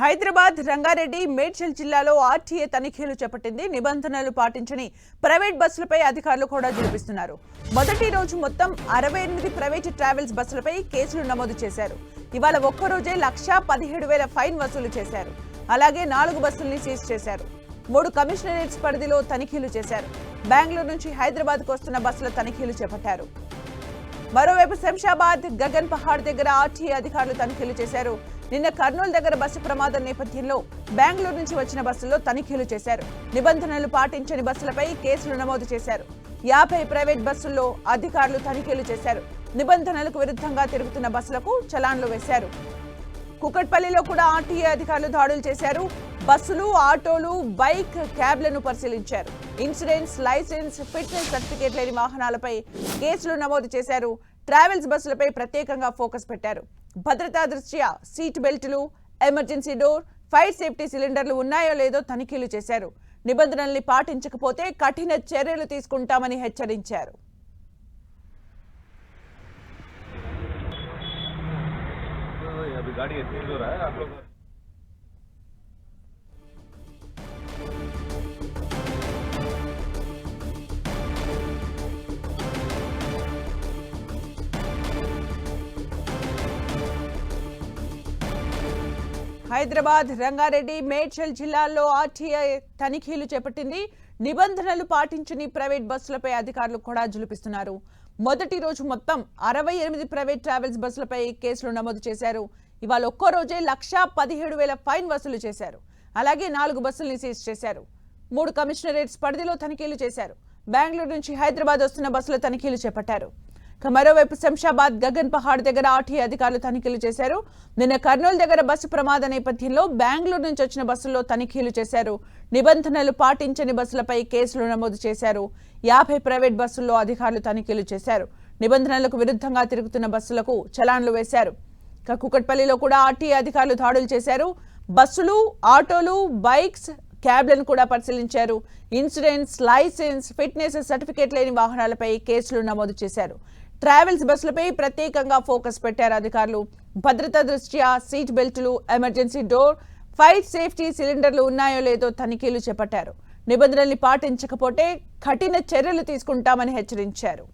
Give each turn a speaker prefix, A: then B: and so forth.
A: హైదరాబాద్ రంగారెడ్డి మేడ్చల్ జిల్లాలో ఆర్టీఏ తనిఖీలు చేపట్టింది. నిబంధనలు పాటించని ప్రైవేట్ బస్సులపై అధికారులు కూడా జులిపిస్తున్నారు మొదటి రోజు మొత్తం అరవై ఎనిమిది ప్రైవేట్ ట్రావెల్స్ బస్సులపై కేసులు నమోదు చేశారు. ఇవాళ ఒక్కరోజే లక్షా పదిహేడు వేల ఫైన్ వసూలు చేశారు. అలాగే నాలుగు బస్సుల్ని సీజ్ చేశారు. మూడు కమిషనరేట్స్ పరిధిలో తనిఖీలు చేశారు. బెంగళూరు నుంచి హైదరాబాద్కు వస్తున్న బస్సుల తనిఖీలు చేపట్టారు. మరోవైపు శంషాబాద్ గగన్ పహాడ్ దగ్గర ఆర్టీఏ అధికారులు తనిఖీలు చేశారు. నిన్న కర్నూలు దగ్గర బస్సు ప్రమాదం నేపథ్యంలో బెంగళూరు నుంచి వచ్చిన బస్సుల్లో తనిఖీలు చేశారు. నిబంధనలు పాటించని బస్సులపై కేసులు నమోదు చేశారు. యాభై ప్రైవేట్ బస్సుల్లో అధికారులు తనిఖీలు చేశారు. నిబంధనలకు విరుద్ధంగా తిరుగుతున్న బస్సులకు చలాన్లు వేశారు. కుకట్పల్లిలో కూడా ఆర్టీఏ అధికారులు దాడులు చేశారు. బస్సులు ఆటోలు బైక్ క్యాబ్లను పరిశీలించారు. ఇన్సూరెన్స్ లైసెన్స్ ఫిట్నెస్ సర్టిఫికేట్ లేని వాహనాలపై కేసులు నమోదు చేశారు. ట్రావెల్స్ బస్సులపై ప్రత్యేకంగా ఫోకస్ పెట్టారు. భద్రతా దృష్ట్యా సీట్ బెల్టులు ఎమర్జెన్సీ డోర్ ఫైర్ సేఫ్టీ సిలిండర్లు ఉన్నాయో లేదో తనిఖీలు చేశారు. నిబంధనల్ని పాటించకపోతే కఠిన చర్యలు తీసుకుంటామని హెచ్చరించారు. హైదరాబాద్ రంగారెడ్డి మేడ్చల్ జిల్లాల్లో ఆర్టీఐ తనిఖీలు చేపట్టింది. నిబంధనలు పాటించని ప్రైవేట్ బస్సులపై అధికారులు కూడా జులిపిస్తున్నారు. మొదటి రోజు మొత్తం అరవై ఎనిమిది ప్రైవేట్ ట్రావెల్స్ బస్సులపై కేసులు నమోదు చేశారు. ఇవాళ ఒక్కో రోజే లక్షా పదిహేడు వేల ఫైన్ వసూలు చేశారు. అలాగే నాలుగు బస్సుల్ని సీజ్ చేశారు. మూడు కమిషనరేట్స్ పరిధిలో తనిఖీలు చేశారు. బెంగళూరు నుంచి హైదరాబాద్ వస్తున్న బస్సుల తనిఖీలు చేపట్టారు. మరోవైపు శంషాబాద్ గగన్ పహాడ్ దగ్గర ఆర్టీఏ అధికారులు తనిఖీలు చేశారు. నిన్న కర్నూలు దగ్గర బస్సు ప్రమాద నేపథ్యంలో బెంగళూరు నుంచి వచ్చిన బస్సుల్లో తనిఖీలు చేశారు. నిబంధనలు పాటించని బస్సులపై కేసులు నమోదు చేశారు. యాభై ప్రైవేట్ బస్సుల్లో అధికారులు తనిఖీలు చేశారు. నిబంధనలకు విరుద్ధంగా తిరుగుతున్న బస్సులకు చలాన్లు వేశారు. ఇక కుకట్పల్లిలో కూడా ఆర్టీఏ అధికారులు దాడులు చేశారు. బస్సులు ఆటోలు బైక్స్ క్యాబ్లను కూడా పరిశీలించారు. ఇన్సూరెన్స్ లైసెన్స్ ఫిట్నెస్ సర్టిఫికేట్ లేని వాహనాలపై కేసులు నమోదు చేశారు. ట్రావెల్స్ బస్సులపై ప్రత్యేకంగా ఫోకస్ పెట్టారు అధికారులు. భద్రతా దృష్ట్యా సీట్ బెల్టులు ఎమర్జెన్సీ డోర్ ఫైర్ సేఫ్టీ సిలిండర్లు ఉన్నాయో లేదో తనిఖీలు చేపట్టారు. నిబంధనల్ని పాటించకపోతే కఠిన చర్యలు తీసుకుంటామని హెచ్చరించారు.